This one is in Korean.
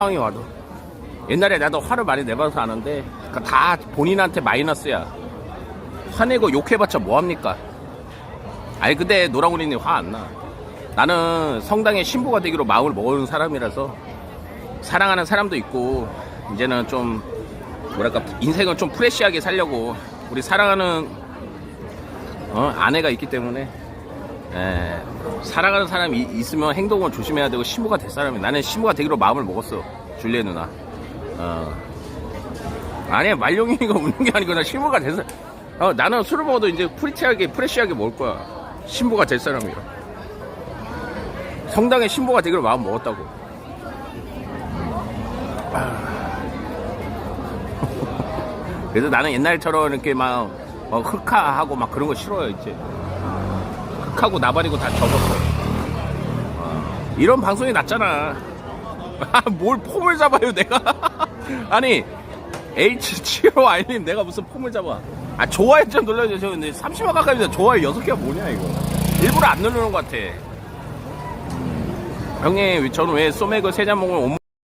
상황이 와도. 옛날에 나도 화를 많이 내봐서 아는데 그다 본인한테 마이너스야. 화내고 욕해봤자 뭐합니까? 아니 근데 노랑우리님 화 안 나. 나는 성당의 신부가 되기로 마음을 먹은 사람이라서 사랑하는 사람도 있고 이제는 좀 뭐랄까 인생을 좀 프레시하게 살려고 우리 사랑하는 어, 아내가 있기 때문에 에, 사랑하는 사람이 있으면 행동을 조심해야 되고 신부가 될 사람이 나는 신부가 되기로 마음을 먹었어 줄리에 누나. 어. 아니 말룡이가 웃는 게 아니고 나. 신부가 돼서 어, 나는 술을 먹어도 이제 프리티하게 프레시하게 먹을 거야. 신부가 될 사람이야 성당에 신부가 되기로 마음 먹었다고. 아. 그래서 나는 옛날처럼 이렇게 막 어, 흑화하고 막 그런 거 싫어요 이제 흑하고 나발이고 다 접었어. 어, 이런 방송이 낫잖아. 아, 뭘 폼을 잡아요 내가? 아니 H75I님 내가 무슨 폼을 잡아? 아 좋아요 좀 눌러주세요. 근데 30만 가까이인데 좋아요 6개가 뭐냐 이거. 일부러 안 누르는 것 같아. 형님 저는 왜 소맥을 세잔 먹으면